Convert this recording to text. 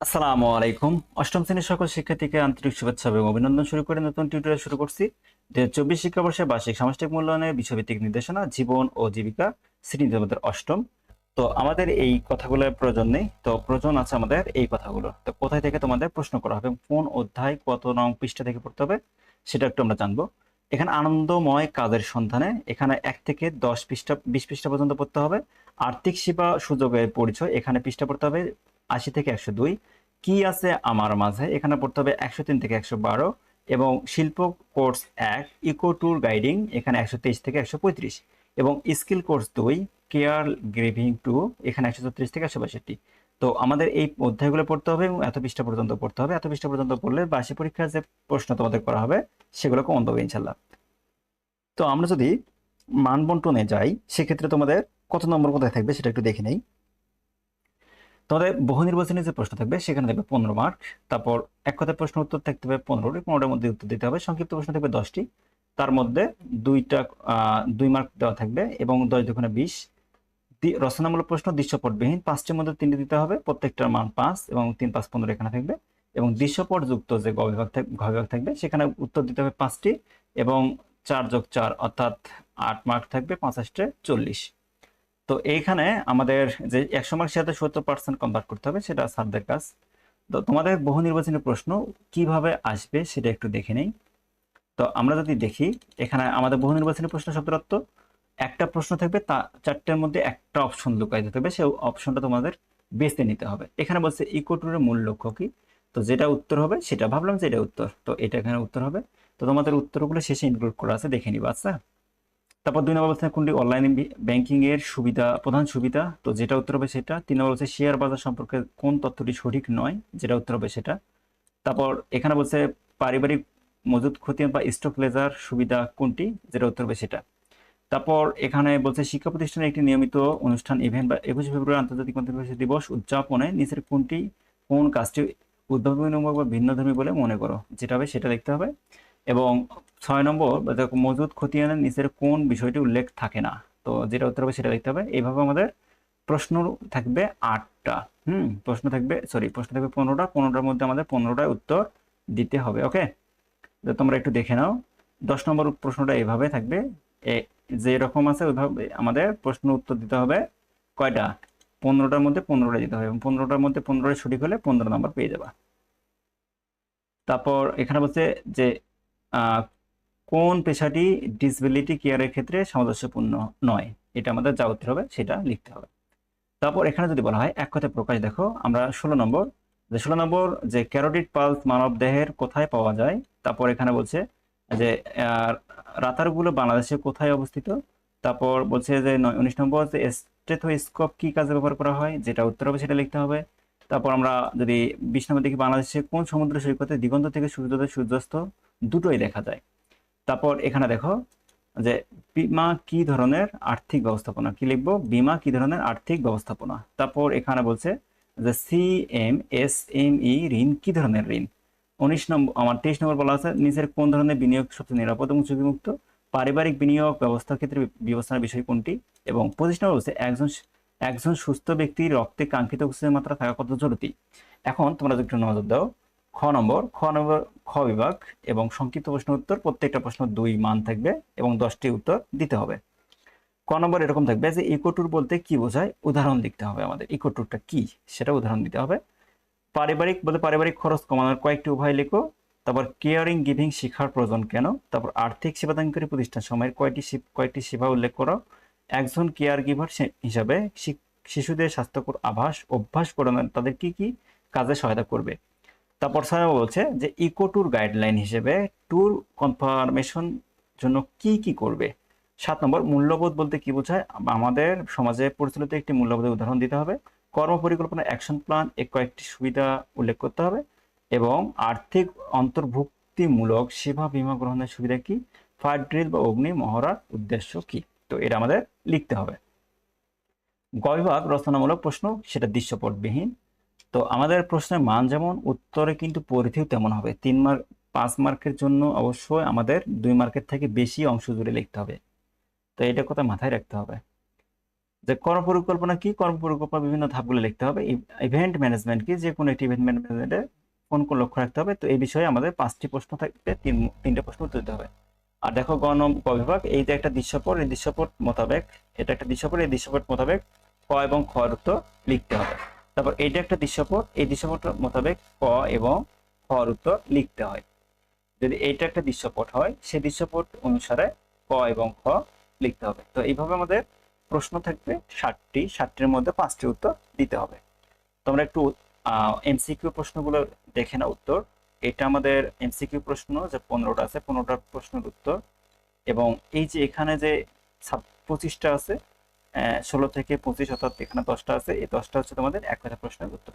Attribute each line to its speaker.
Speaker 1: আসসালামু আলাইকুম। অষ্টম শ্রেণির সকল শিক্ষার্থীকে আন্তরিক শুভেচ্ছা এবং অভিনন্দন। শুরু করে নতুন টিউটোরিয়াল শুরু করছি। দু হাজার চব্বিশ শিক্ষাবর্ষে বার্ষিক সামষ্টিক মূল্যায়নের বিষয়ভিত্তিক নির্দেশনা, জীবন ও জীবিকা শ্রেণীতে আমাদের অষ্টম। তো আমাদের এই কথাগুলোর প্রয়োজন নেই। তো প্রয়োজন আছে আমাদের এই কথাগুলো তো কোথায় থেকে তোমাদের প্রশ্ন করা হবে? কোন অধ্যায় কত নং পৃষ্ঠা থেকে পড়তে হবে? সেটা একটু আমরা জানব। এখানে আনন্দময় কাজের সন্ধানে এখানে এক থেকে দশ পৃষ্ঠা, বিশ পৃষ্ঠা পর্যন্ত পড়তে হবে। আর্থিক সেবা সুযোগের পরিচয় এখানে পৃষ্ঠা পড়তে হবে। আশি থেকে একশো দুই। কি আছে আমার মাঝে? এখানে পড়তে হবে একশো তিন থেকে একশো বারো এবং শিল্প কোর্স এক ইকো ট্যুর গাইডিং এখানে একশো তেইশ থেকে একশো পঁয়ত্রিশ এবং স্কিল কোর্স দুই কেয়ার গ্রিভিং টু এখানে একশো ছত্রিশ থেকে একশো বাষট্টি। তো আমাদের এই অধ্যায়গুলো পড়তে হবে এবং এত পৃষ্ঠা পর্যন্ত পড়তে হবে। এত পৃষ্ঠা পর্যন্ত পড়লে বার্ষিক পরীক্ষার যে প্রশ্ন তোমাদের করা হবে সেগুলো কমন দেবে ইনশাল্লাহ। তো আমরা যদি মানবন্টনে যাই, সেক্ষেত্রে তোমাদের কত নম্বর কোথায় থাকবে সেটা একটু দেখে নেই। তোমাদের বহু নির্বাচনী যে প্রশ্ন থাকবে, সেখানে থাকবে পনেরো মার্ক তারপর এক কথায় প্রশ্ন উত্তর থাকতে হবে পনেরোটি পনেরোটার মধ্যে উত্তর দিতে হবে। সংক্ষিপ্ত প্রশ্ন থাকবে দশটি। তার মধ্যে দুইটা দুই মার্ক দেওয়া থাকবে এবং দশ দুগুণে বিশ। রচনামূলক প্রশ্ন দৃশ্যপটবিহীন, পাঁচটির মধ্যে তিনটি দিতে হবে, প্রত্যেকটার মান পাঁচ এবং তিন পাঁচ পনেরো এখানে থাকবে। এবং দৃশ্যপট যুক্ত যে গ বিভাগ থাক- ঘ বিভাগ থাকবে, সেখানে উত্তর দিতে হবে পাঁচটি এবং চার যোগ চার অর্থাৎ আট মার্ক থাকবে পাঁচাশটে চল্লিশ। তো এইখানে আমাদের যে একশো মার্ক সাথে সত্তর পার্সেন্ট কনভার্ট করতে হবে, সেটা স্যারদের কাজ। তো তোমাদের বহু নির্বাচনী প্রশ্ন, কীভাবে আসবে সেটা একটু দেখে নেই। তো আমরা যদি দেখি, এখানে আমাদের বহু নির্বাচনী প্রশ্ন শব্দরত্ব একটা প্রশ্ন থাকবে, তা চারটের মধ্যে একটা অপশন লুকাই দিতে হবে, সেই অপশনটা তোমাদের বেছে নিতে হবে। এখানে বলছে ইকো ট্যুরের মূল লক্ষ্য কি? তো যেটা উত্তর হবে, সেটা ভাবলাম যে এটা উত্তর। তো এটা এখানে উত্তর হবে। তো তোমাদের উত্তরগুলো শেষে ইনক্লুড করা আছে, দেখে নিবা আচ্ছা। তারপর দুই নম্বর বলছে কোনটি? অনলাইন ব্যাংকিং এর সুবিধা, প্রধান সুবিধা। তো যেটা উত্তর হবে সেটা। তিন নম্বর বলছে শেয়ার বাজার সম্পর্কে কোন তথ্যটি সঠিক নয়, যেটা উত্তর হবে সেটা। তারপর এখানে বলছে পারিবারিক মজুদ খতিয়ান বা স্টক লেজার সুবিধা কোনটি, যেটা উত্তর হবে সেটা। তারপর এখানে বলছে শিক্ষা প্রতিষ্ঠানে একটি নিয়মিত অনুষ্ঠান ইভেন্ট বা একুশে ফেব্রুয়ারি আন্তর্জাতিক মাতৃভাষা দিবস উদযাপনে নিচের কোনটি, কোন কাজটি উদ্ভাবনীমূলক বা ভিন্নধর্মী বলে মনে করো, যেটা হবে সেটা দেখতে হবে। এবং ছয় নম্বর, দেখো মজুদ খতিয়ানের নিচের কোন বিষয়টি উল্লেখ থাকে না? তো যেটা উত্তর হবে সেটা দেখতে হবে। এইভাবে আমাদের প্রশ্ন থাকবে আটটা। হুম, প্রশ্ন থাকবে সরি প্রশ্ন থাকবে পনেরোটা। পনেরোটার মধ্যে আমাদের পনেরোটায় উত্তর দিতে হবে ওকে তো তোমরা একটু দেখে নাও। দশ নম্বর প্রশ্নটা এভাবে থাকবে। যে রকম আছে ওইভাবে আমাদের প্রশ্ন উত্তর দিতে হবে। কয়টা? পনেরোটার মধ্যে পনেরোটা দিতে হবে এবং পনেরোটার মধ্যে পনেরোটা সঠিক হলে পনেরো নম্বর পেয়ে যাবা। তারপর এখানে বলছে যে কোন পেশাটি ডিসবিলিটি কেয়ারের ক্ষেত্রে সামঞ্জস্যপূর্ণ নয়? এটা আমাদের যা উত্তর হবে, সেটা লিখতে হবে। তারপর এখানে যদি বলা হয়, এক কথায় প্রকাশ দেখো, আমরা ষোলো নম্বর। যে ষোলো নম্বর যে ক্যারোটিড পালস মানব দেহের কোথায় পাওয়া যায়, তারপর এখানে বলছে যে রাতারগুলো বাংলাদেশে কোথায় অবস্থিত? তারপর বলছে যে উনিশ নম্বর যে স্টেথোস্কোপ কি কাজে ব্যবহার করা হয়, যেটা উত্তর হবে, সেটা লিখতে হবে। তারপর আমরা যদি বিশ নম্বর দেখি, বাংলাদেশে কোন সমুদ্র সৈকতে দিগন্ত থেকে সূর্যোদয় সূর্যাস্ত দুটোই দেখা যায়। তারপর এখানে দেখো যে বিমা কি ধরনের আর্থিক ব্যবস্থাপনা? কি লিখব? বিমা কি ধরনের আর্থিক ব্যবস্থাপনা? তারপর এখানে বলছে যে C M S M E ঋণ কি ধরনের ঋণ? উনিশ নম্বর আমার তেইশ নম্বর বলা আছে, নিচের কোন ধরনের বিনিয়োগ সবচেয়ে নিরাপদ এবং ঝুঁকিমুক্ত? পারিবারিক বিনিয়োগ ব্যবস্থার ক্ষেত্রে বিবেচনার বিষয় কোনটি? এবং পঁচিশ নম্বর বলছে, একজন একজন সুস্থ ব্যক্তির রক্তে কাঙ্ক্ষিত অক্সিজেন মাত্রা থাকা কত জরুরি? এখন তোমরা একটু নজর দাও। খ নম্বর খ নম্বর, খ বিভাগ এবং সংক্ষিপ্ত প্রশ্ন উত্তর প্রত্যেকটা প্রশ্ন দুই মান থাকবে এবং দশটি উত্তর দিতে হবে। ক নম্বর এরকম থাকবে যে ইকোট্যুর বলতে কি বোঝায়? উদাহরণ লিখতে হবে আমাদের। ইকোট্যুরটা কি? সেটা উদাহরণ দিতে হবে। পারিবারিক বলতে পারিবারিক খরচ কমানোর কয়েকটি উপায় লেখো। তারপর কেয়ারিং গিভিং শিক্ষার প্রয়োজন কেন? তারপর আর্থিক সেবাদানকারী প্রতিষ্ঠান সময়ের কয়টি সে- কয়েকটি সেবা উল্লেখ করো? একজন কেয়ার গিভার হিসাবে শিশুদের স্বাস্থ্যকর আভাস, অভ্যাস করানো তাদের কি কি কাজে সহায়তা করবে? তারপর নম্বর বলছে যে ইকো ট্যুর গাইডলাইন হিসেবে ট্যুর কনফার্মেশন জন্য কি কি করবে? সাত নম্বর, মূল্যবোধ বলতে কি বোঝায়? আমাদের সমাজে পরিচালিত একটি মূল্যবোধের উদাহরণ দিতে হবে। কর্ম পরিকল্পনা অ্যাকশন প্ল্যান এ কয়েকটি সুবিধা উল্লেখ করতে হবে এবং আর্থিক অন্তর্ভুক্তিমূলক সেবা বীমা গ্রহণের সুবিধা কি? ফায়ার ড্রিল বা অগ্নি মহড়ার উদ্দেশ্য কি? তো এটা আমাদের লিখতে হবে। গবিভাগ রচনামূলক প্রশ্ন, সেটা দৃশ্যপটবিহীন। তো আমাদের প্রশ্নের মান যেমন উত্তরে কিন্তু পরিধিও তেমন হবে। তিন মার্ক, পাঁচ মার্কের জন্য অবশ্যই আমাদের দুই মার্কের থেকে বেশি অংশ জুড়ে লিখতে হবে। তো এটা কথা মাথায় রাখতে হবে। যে কর্ম পরিকল্পনা কি? কর্ম পরিকল্পনা বিভিন্ন ধাপগুলো লিখতে হবে। ইভেন্ট ম্যানেজমেন্ট কি? যে কোনো একটি ইভেন্ট ম্যানেজমেন্টে কোন কোন লক্ষ্য রাখতে হবে। তো এই বিষয়ে আমাদের পাঁচটি প্রশ্ন থাকবে, তিন, তিনটে প্রশ্ন উত্তর দিতে হবে। আর দেখো গণ বিভাগ, এই যে একটা দৃশ্যপট, এই দৃশ্যপট মোতাবেক, এটা একটা দৃশ্যপট, এই দৃশ্যপট মোতাবেক ক এবং খ উত্তর লিখতে হবে। তারপর এইটা একটা দৃশ্যপট, এই দৃশ্যপট মোতাবেক ক এবং খ এর উত্তর লিখতে হয়। যদি এইটা একটা দৃশ্যপট হয়, সেই দৃশ্যপট অনুসারে ক এবং খ লিখতে হবে। তো এইভাবে আমাদের প্রশ্ন থাকবে ষাটটি, ষাটটির মধ্যে পাঁচটি উত্তর দিতে হবে। তোমরা একটু এমসিকিউ প্রশ্নগুলো দেখে না উত্তর। এটা আমাদের এমসিকিউ প্রশ্ন যে পনেরোটা আছে, পনেরোটা প্রশ্নের উত্তর। এবং এই যে এখানে যে পঁচিশটা আছে ষোলো থেকে পঁচিশ অর্থাৎ এখানে দশটা আছে, এই দশটা হচ্ছে তোমাদের এক কথা প্রশ্নের উত্তর।